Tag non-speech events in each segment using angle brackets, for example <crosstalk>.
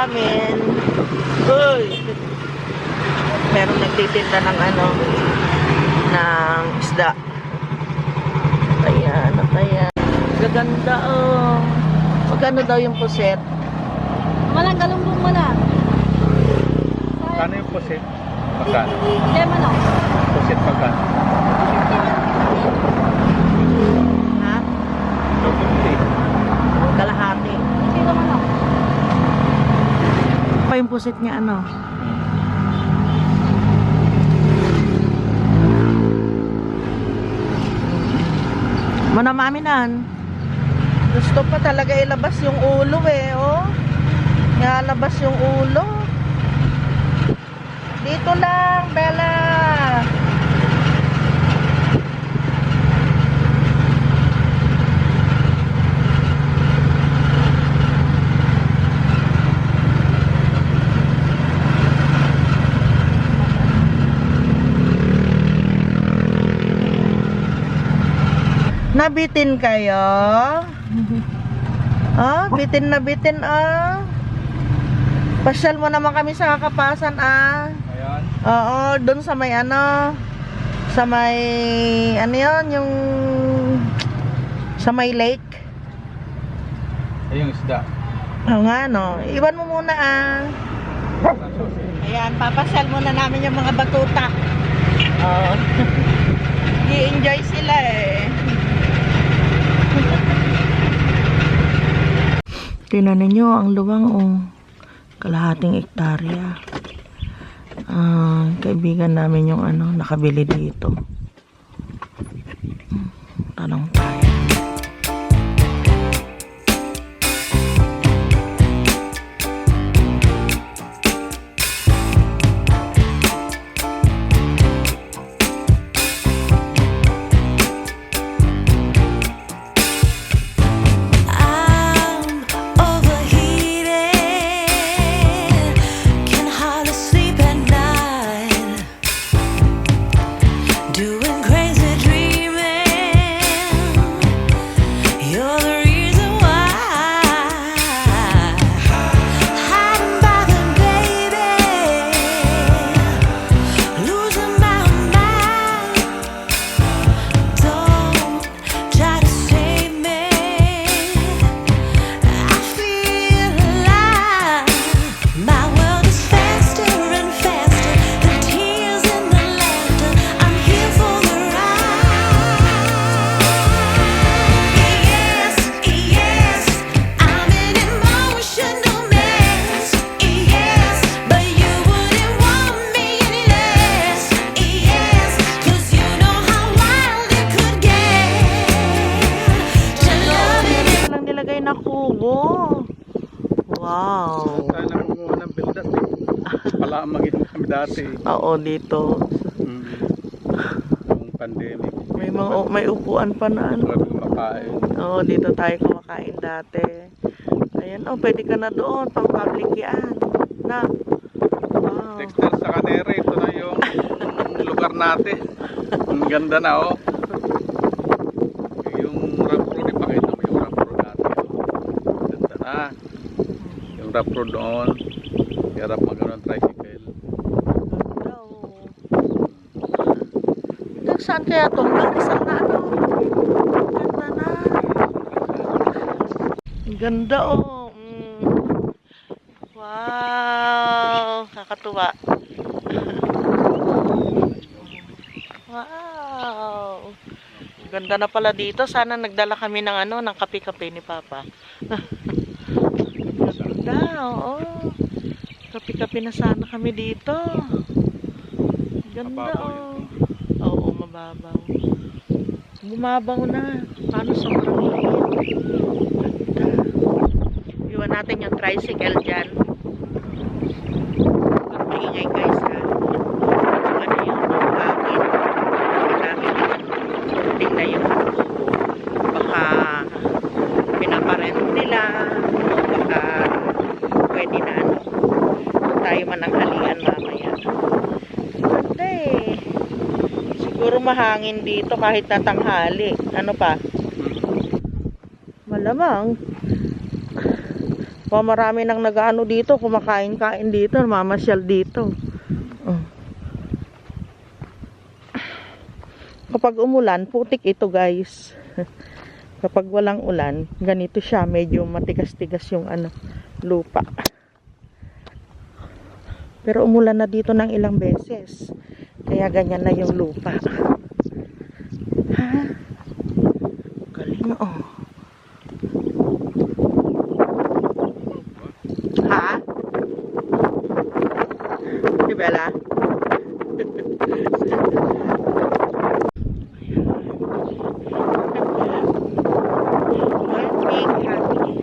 amin. Uy! Meron nagtitinda ng ano, ng isda. Ayan, at ayan. Gaganda oh. Magkano daw yung puset? Malang galumbong mo na. Kano yung pusit? Magkano? Lema no? Pusit magkano? Ha? 250. Kalahati. Kilo mo no? Pa yung puset niya ano? Manamaminan. Gusto pa talaga ilabas yung ulo eh, oh. Ilalabas yung ulo. Dito lang, Bella. Nabitin kayo? Ah, bitin na bitin ah. Pasyal mo naman kami sa kapasan ah. Ayan. Oo, doon sa may ano, sa may, ano yun, yung, sa may lake. Ay, yung isda. Oo nga, no. Iwan mo muna ah. Ayan, papasyal muna namin yung mga batuta. Oo. <laughs> I-enjoy sila eh. Tinan ninyo ang luwang oh. Kalahating ektarya. Ah, kaibigan namin yung ano, nakabili dito. Hmm, Tanong tayo. Na kubo. Wow. Tayo na kumuha ng bildat eh. Pala ang maging kami dati. Oo, dito. Mm. Yung pandemic. May mga may upuan pa na ano. Marami kumakain. Oo, dito tayo kumakain dati. Ayan, oh, pwede ka na doon, pang public yan. Na. Wow. Dexter sa Canere, ito na yung lugar natin. Ang ganda na oh. Yung rough road, ipakita mo yung rough road natin. Ganda na. Yung rough road doon. Hirap magano ng tricycle. Hanggang saan kaya to? Hanggang Rizal na ano? Ganda na. Ganda, oh. Mm. Wow. Kakatuwa. wow. Ganda na pala dito. Sana nagdala kami ng ano, ng kape-kape ni Papa. <laughs> Oo. Kape-kape na sana kami dito. Ganda, Mababaw oh. Oo, mababaw. Bumabaw na. Paano sobrang init? Ganda. Iwan natin yung tricycle dyan. Ang maingay guys ha. Ano yung hangin. Marami Tingnan na yung baka pinaparent nila o baka pwede na ano tayo man ang halian mamaya ganda eh mahangin dito kahit na tanghali ano pa malamang Pa marami nang nagaano dito, kumakain-kain dito, mamasyal dito. Oh. Kapag umulan, putik ito guys. <laughs> Kapag walang ulan, ganito siya, medyo matigas-tigas yung ano, lupa. Pero umulan na dito ng ilang beses. Kaya ganyan na yung lupa. Ha? Galing oh. Ha? Si Bella? One big happy,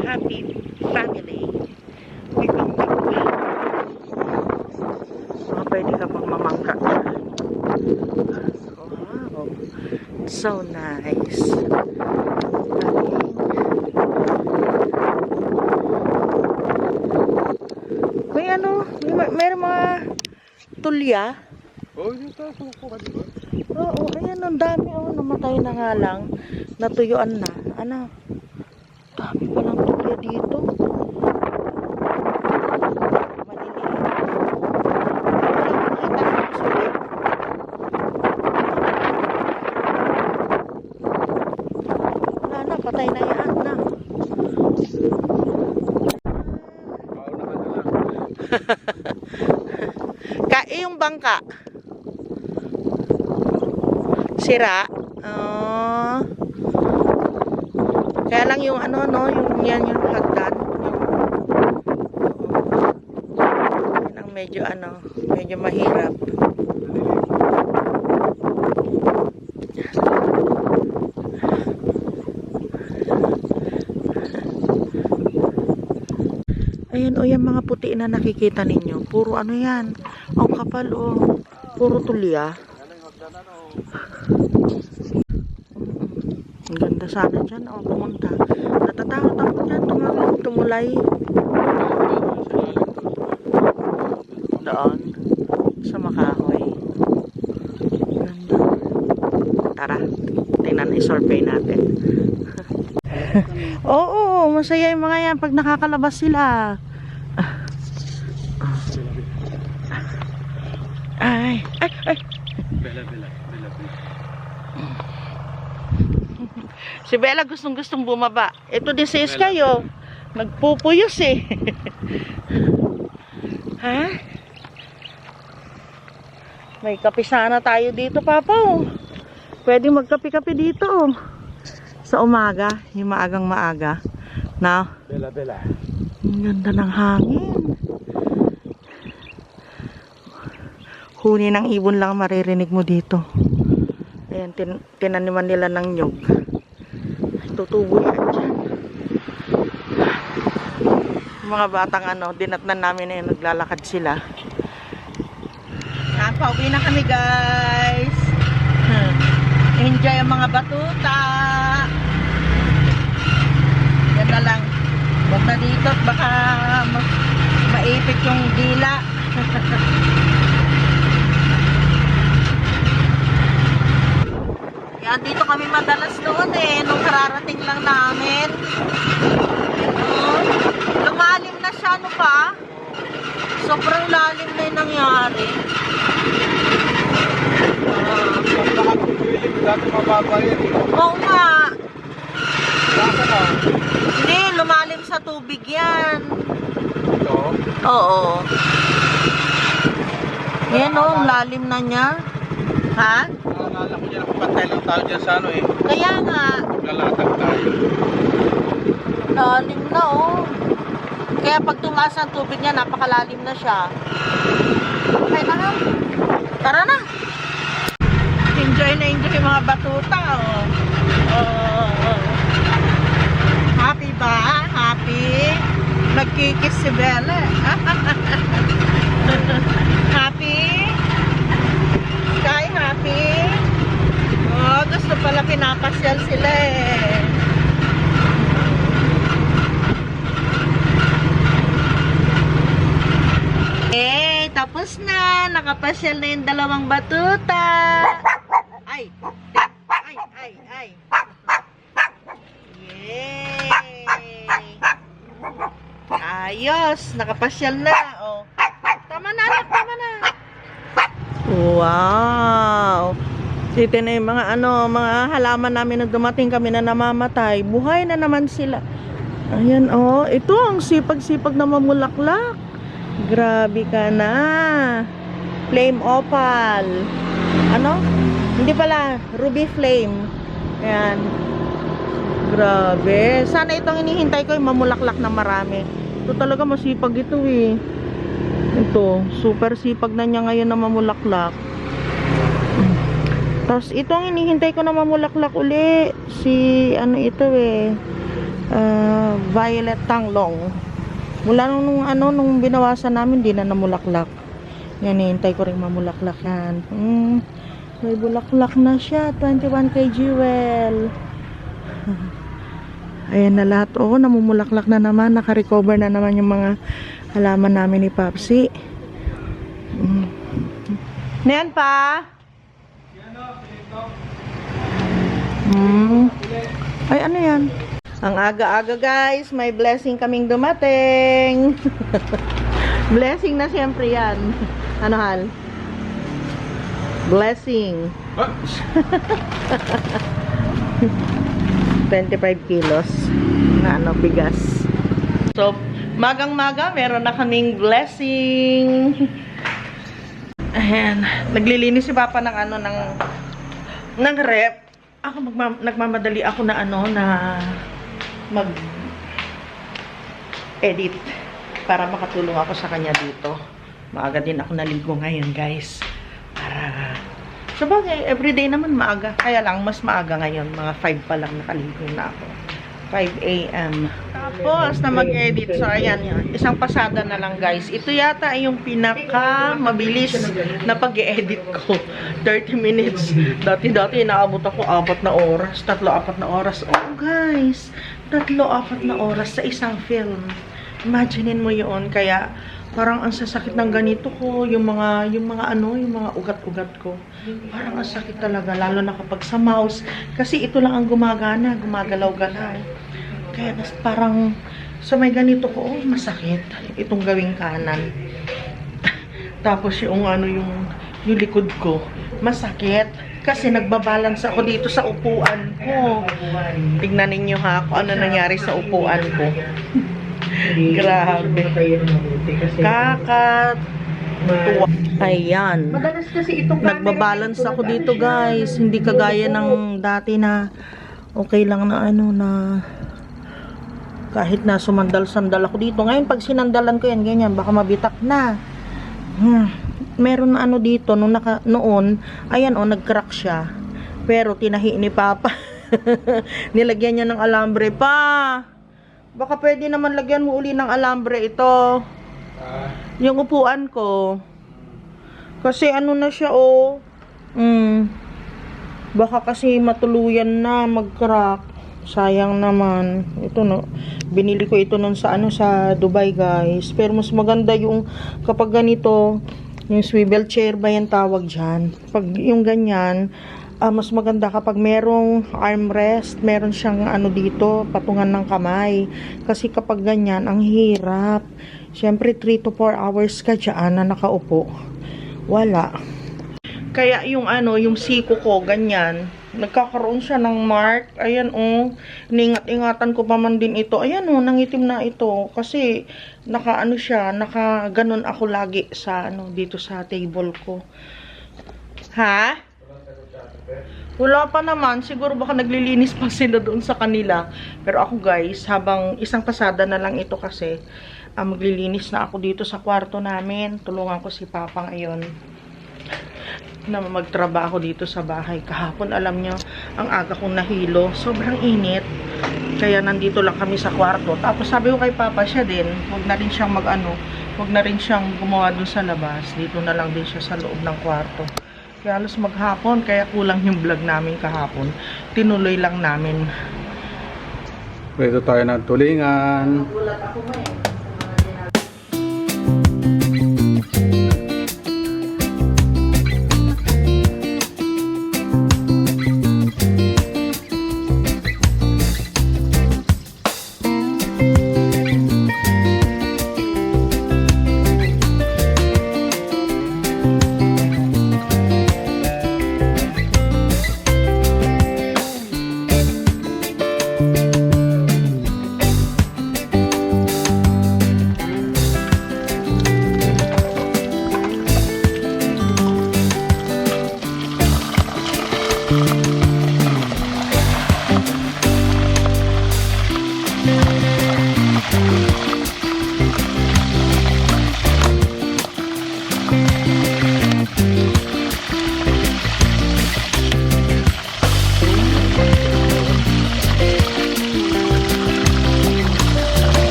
happy family. Living big So, pwede ka pang mamangka. So nice. May ano, may, meron mga tulya. Oh, yung taas mo po kanina. Oo, ayan, ang dami. Oh, namatay na nga lang. Natuyuan na. Ano? Dami palang tulya dito. Maliliit. Wala makita ng sulit. Wala na, patay na yan na. Paunahan na lang. <laughs> Ka eh, yung bangka. Sira. Oh. Kaya lang yung ano no, yung yan yung hagdan. Yan ang medyo ano, medyo mahirap. Ayan o, yung mga puti na nakikita ninyo. Puro ano yan. Ang kapal o. Puro tulya. Ang ganda sana dyan. O, pumunta. Natatakot ako dyan. Tumulay. Tumulay. Doon. Sa makahoy. Ganda. Tara. Tingnan, i-survey natin. <laughs> Oo, masaya yung mga yan pag nakakalabas sila. Ay, ay, ay. Bela, bela, bela, bela. Si Bella gustong gustong bumaba. Ito din si Sky, oh. Nagpupuyos <laughs> eh. ha? May kape sana tayo dito, Papa, oh. Pwede magkape-kape dito, oh. Sa umaga, yung maagang maaga. Na, Bela, bela. ang ganda ng hangin. Huni ng ibon lang maririnig mo dito. Ayan, tin tinaniman nila ng nyog. Tutubo yan dyan. Mga batang ano, dinatnan namin na naglalakad sila. Ah, pauwi na kami guys. Hmm. Enjoy ang mga batuta. Yan na lang. Na dito baka ma- maipit yung dila. <laughs> Yan, dito kami madalas noon eh. Nung kararating lang namin. Lumalim na siya, ano pa? Sobrang lalim na yung nangyari. Oo nga. Hindi, lumalim sa tubig yan. Oo. Yan o, ang lalim na niya. Ha? Naalala ko nakapantay lang tayo dyan sa ano eh. Kaya nga, Lalatag tayo. lalim na oh. Kaya pag tumaas ang tubig niya, napakalalim na siya. Okay na na. Tara na. Enjoy na enjoy yung mga batuta oh. Oh, oh. Happy ba? Happy? Nagkikis si Bella. <laughs> happy? Sky, happy? Oh, gusto pala pinapasyal sila eh. Eh, tapos na. Nakapasyal na yung dalawang batuta. Ay, ay, ay, ay. Yay! Ayos, nakapasyal na. Oh. Tama na, anak, tama na. Wow. Sito na yung mga ano, mga halaman namin na dumating kami na namamatay. Buhay na naman sila. Ayan, oh. Ito ang sipag-sipag na mamulaklak. Grabe ka na. Flame opal. Ano? Hindi pala, ruby flame. Ayan. Grabe. Sana itong inihintay ko yung mamulaklak na marami. Ito talaga masipag ito eh. Ito, super sipag na niya ngayon na mamulaklak. Tapos itong inihintay ko na mamulaklak uli, si ano ito eh, ah, Violet Tanglong. Mula nung, nung ano, nung binawasan namin, di na namulaklak. Yan, hinihintay ko rin mamulaklak yan. Hmm, may bulaklak na siya, 21 kg jewel. <laughs> Ayan na lahat. Oo, namumulaklak na naman. Naka-recover na naman yung mga halaman namin ni Papsi. Mm. Yan pa? Mm. Ay, ano yan? Ang aga-aga guys, may blessing kaming dumating. <laughs> blessing na siyempre yan. Ano hal? Blessing. <laughs> 25 kilos na ano, bigas. So, magang-maga, meron na kaming blessing. Ayan, naglilinis si Papa ng ano, ng, ng rep. Ako, magma, nagmamadali ako na ano, na mag edit para makatulong ako sa kanya dito. Maaga din ako naligo ngayon, guys. Para Sabagay, everyday naman maaga. Kaya lang, mas maaga ngayon. Mga 5 pa lang nakaligo na ako. 5 a.m. Tapos, na mag-edit. So, ayan yun. Isang pasada na lang, guys. Ito yata yung pinaka mabilis na pag-edit ko. <laughs> 30 minutes. Dati-dati, inaabot ako 4 na oras. Tatlo, 4 na oras. Oh, guys. Tatlo, 4 na oras sa isang film. Imaginein mo yun. Kaya, parang ang sasakit ng ganito ko, yung mga, yung mga ano, yung mga ugat-ugat ko. Parang ang sakit talaga, lalo na kapag sa mouse. Kasi ito lang ang gumagana, gumagalaw-galaw. Kaya nas parang, sa may ganito ko, oh, masakit. Itong gawing kanan. <laughs> Tapos yung ano, yung, yung likod ko, masakit. Kasi nagbabalance ako dito sa upuan ko. Tignan ninyo ha, kung ano nangyari sa upuan ko. <laughs> Grabe. Kakat. Ayan. Nagbabalance ako dito guys. Hindi kagaya ng dati na okay lang na ano na kahit na sumandal-sandal ako dito. Ngayon pag sinandalan ko yan ganyan baka mabitak na. Hmm. Meron na ano dito nung naka, noon, ayan oh nag-crack siya. Pero tinahi ni Papa. <laughs> Nilagyan niya ng alambre pa. Baka pwede naman lagyan mo uli ng alambre ito. Yung upuan ko. Kasi ano na siya oh. Mm. Baka kasi matuluyan na mag-crack. Sayang naman. Ito no. Binili ko ito nun sa ano sa Dubai guys. Pero mas maganda yung kapag ganito yung swivel chair ba yung tawag dyan. Pag yung ganyan, ah, mas maganda kapag merong armrest, meron siyang ano dito, patungan ng kamay. Kasi kapag ganyan, ang hirap. Siyempre, 3 to 4 hours ka dyan na nakaupo. Wala. Kaya yung ano, yung siko ko, ganyan, nagkakaroon siya ng mark. Ayan, oh. Ningat-ingatan ko pa man din ito. Ayan, oh, nangitim na ito. Kasi, naka ano siya, naka ganun ako lagi sa, ano, dito sa table ko. Ha? Wala pa naman. Siguro baka naglilinis pa <laughs> sila doon sa kanila. Pero ako guys, habang isang pasada na lang ito kasi, ah, maglilinis na ako dito sa kwarto namin. Tulungan ko si Papa ngayon na magtrabaho dito sa bahay. Kahapon, alam nyo, ang aga kong nahilo. Sobrang init. Kaya nandito lang kami sa kwarto. Tapos sabi ko kay Papa siya din, huwag na rin siyang mag-ano, huwag na rin siyang gumawa dun sa labas. Dito na lang din siya sa loob ng kwarto. Kaya halos maghapon, kaya kulang yung vlog namin kahapon. Tinuloy lang namin. Pwede tayo ng tulingan. Nagulat ako ngayon.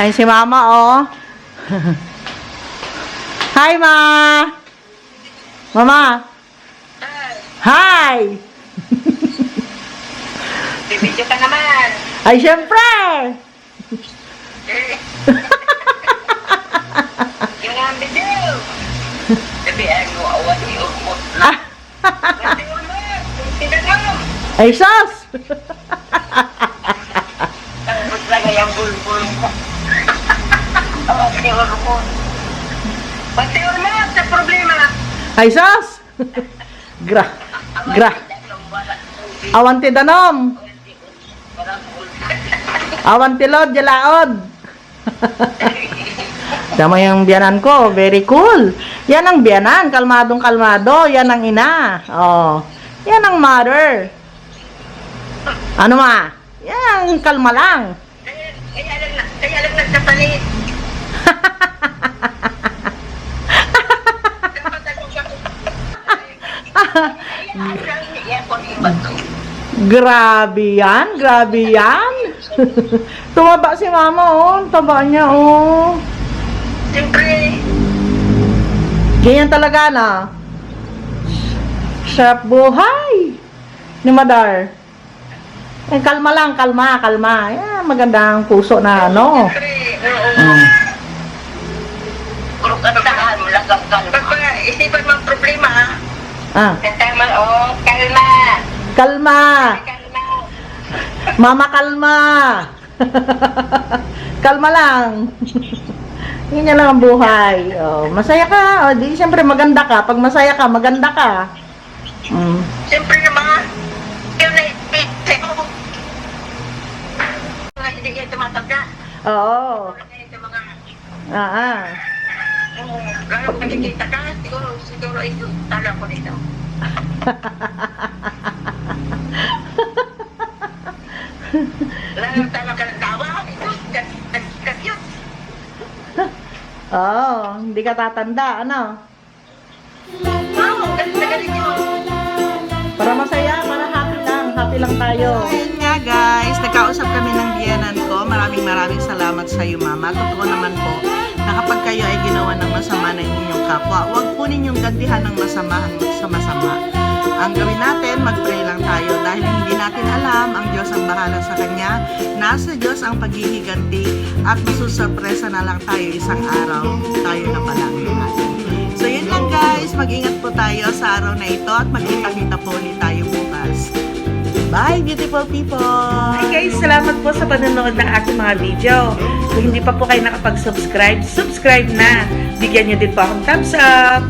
Ay, si Mama, oh. Hi, Ma! Mama! Hi! Bibidyo ka naman. Ay, syempre! Yung nga bidyo. Sabi, ano, awan niyo mo. Ah. Ay, sus! Tapos lagay ang bulbul ko. Awan niyo mo. Pati wala sa problema. Ay, sus! <laughs> gra, gra. Awan ti danom. Awan ti lod, jalaod. Tama <laughs> yung biyanan ko, very cool. Yan ang biyanan, kalmadong kalmado. Yan ang ina. Oh. Yan ang mother. Ano ma? Yan, kalma lang. Kaya kaya lang na, kaya lang nagsapalit. <laughs> Dapat ako siya. Kaya lang niya ako iba to. Grabe yan, grabe yan. <laughs> Tumaba si mama, oh. Taba niya, oh. Siyempre, Ganyan talaga na. Sarap buhay. Ni Madar. Eh, kalma lang, kalma, kalma. Yan, magandang puso na, ano. siyempre, oo. Mm. Puro kantahan mo lang ang kalma. Pagka isipan mo ang problema, ha? Ah, Tama, oh, kalma. kalma. Kalma. Mama, kalma. <laughs> kalma lang. <laughs> Ganyan lang ang buhay. Oh, masaya ka. Oh, di, siyempre maganda ka. Pag masaya ka, maganda ka. Mm. Siyempre naman, yun na ipit mo. Mga hindi kayo tumatanda. Oo. Wala kayo mga, Ah, ah. oh, lalo kung nakikita ka, siguro, siguro ito, tala ko nito. Lalo tala ka ng tawa, ito, kat- kat- kat-cute. Oo, hindi ka tatanda, ano? Na galing yun. Para masaya, para happy lang. Happy lang tayo. Ayun nga guys, nagkausap kami ng biyanan ko. Maraming maraming salamat sa iyo mama. Totoo naman po na kapag kayo ay ginawa ng masama ng inyong kapwa, huwag po ninyong gantihan ng masama sa masama. Ang gawin natin, mag-pray lang tayo dahil hindi natin alam, ang Diyos ang bahala sa Kanya. Nasa Diyos ang paghihiganti at masusurpresa na lang tayo isang araw. Tayo na pala natin. So yun lang guys, mag-ingat po tayo sa araw na ito at magkita-kita po ulit tayo bukas. Bye beautiful people! Hi guys, salamat po sa panonood ng aking mga video. Kung hindi pa po kayo nakapag-subscribe, subscribe na. Bigyan niyo din po akong thumbs up.